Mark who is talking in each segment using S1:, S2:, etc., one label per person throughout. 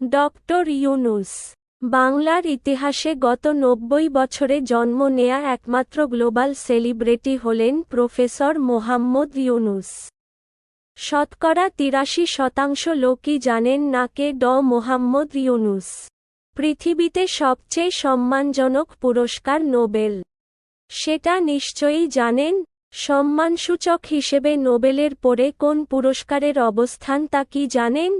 S1: Doctor Yunus, বাংলার ইতিহাসে গত নব্বই বছরে জন্ম নেয়া একমাত্র গ্লোবাল সেলিব্রিটি হলেন প্রফেসর মোহাম্মদ ইউনুস। শতকরা তিরাশি শতাংশ লোকই জানেন না কে ড মোহাম্মদ ইউনুস। পৃথিবীতে সবচেয়ে সম্মানজনক পুরস্কার নোবেল। সেটা নিশ্চয়ই জানেন, সম্মানসূচক হিসেবে নোবেলের পরে কোন পুরস্কারের অবস্থান তা কি জানেন?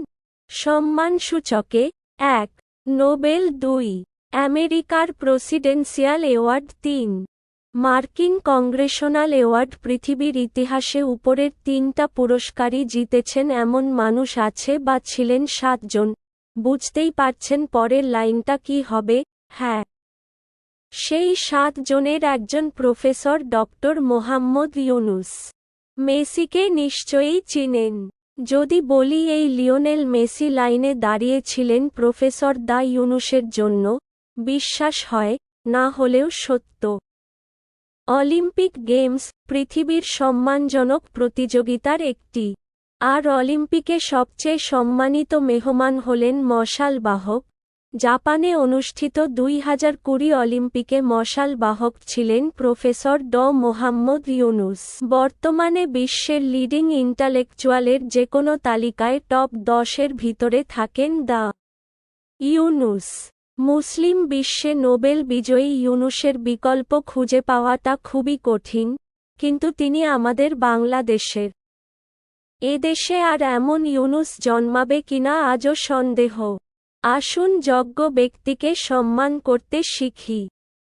S1: সম্মানসূচকে এক, নোবেল দুই, আমেরিকার প্রেসিডেন্সিয়াল অ্যাওয়ার্ড তিন, মার্কিন কংগ্রেশনাল অ্যাওয়ার্ড পৃথিবীর ইতিহাসে উপরের তিনটা পুরস্কারই জিতেছেন এমন মানুষ আছে বা ছিলেন সাতজন। বুঝতেই পারছেন পরের লাইনটা কি হবে? হ্যাঁ। সেই সাত জনের একজন প্রফেসর ডক্টর মোহাম্মদ ইউনুস। মেসিকে নিশ্চয়ই চিনেন। যদি বলি এই লিওনেল মেসি লাইনে দাঁড়িয়েছিলেন প্রফেসর দা ইউনুসের জন্য, বিশ্বাস হয়, না হলেও সত্য। অলিম্পিক গেমস পৃথিবীর সম্মানজনক প্রতিযোগিতার একটি। আর অলিম্পিকে সবচেয়ে সম্মানিত মেহমান হলেন মশাল বাহক জাপানে অনুষ্ঠিত দুই হাজার কুড়ি অলিম্পিকে মশাল বাহক ছিলেন প্রফেসর ড মোহাম্মদ ইউনুস। বর্তমানে বিশ্বের লিডিং ইন্টালেকচুয়ালের যে কোনো তালিকায় টপ দশের ভিতরে থাকেন দা ইউনুস। মুসলিম বিশ্বে নোবেল বিজয়ী ইউনুসের বিকল্প খুঁজে পাওয়াটা খুবই কঠিন, কিন্তু তিনি আমাদের বাংলাদেশের। এদেশে আর এমন ইউনুস জন্মাবে কিনা আজও সন্দেহ। আসুন যজ্ঞ ব্যক্তিকে সম্মান করতে শিখি।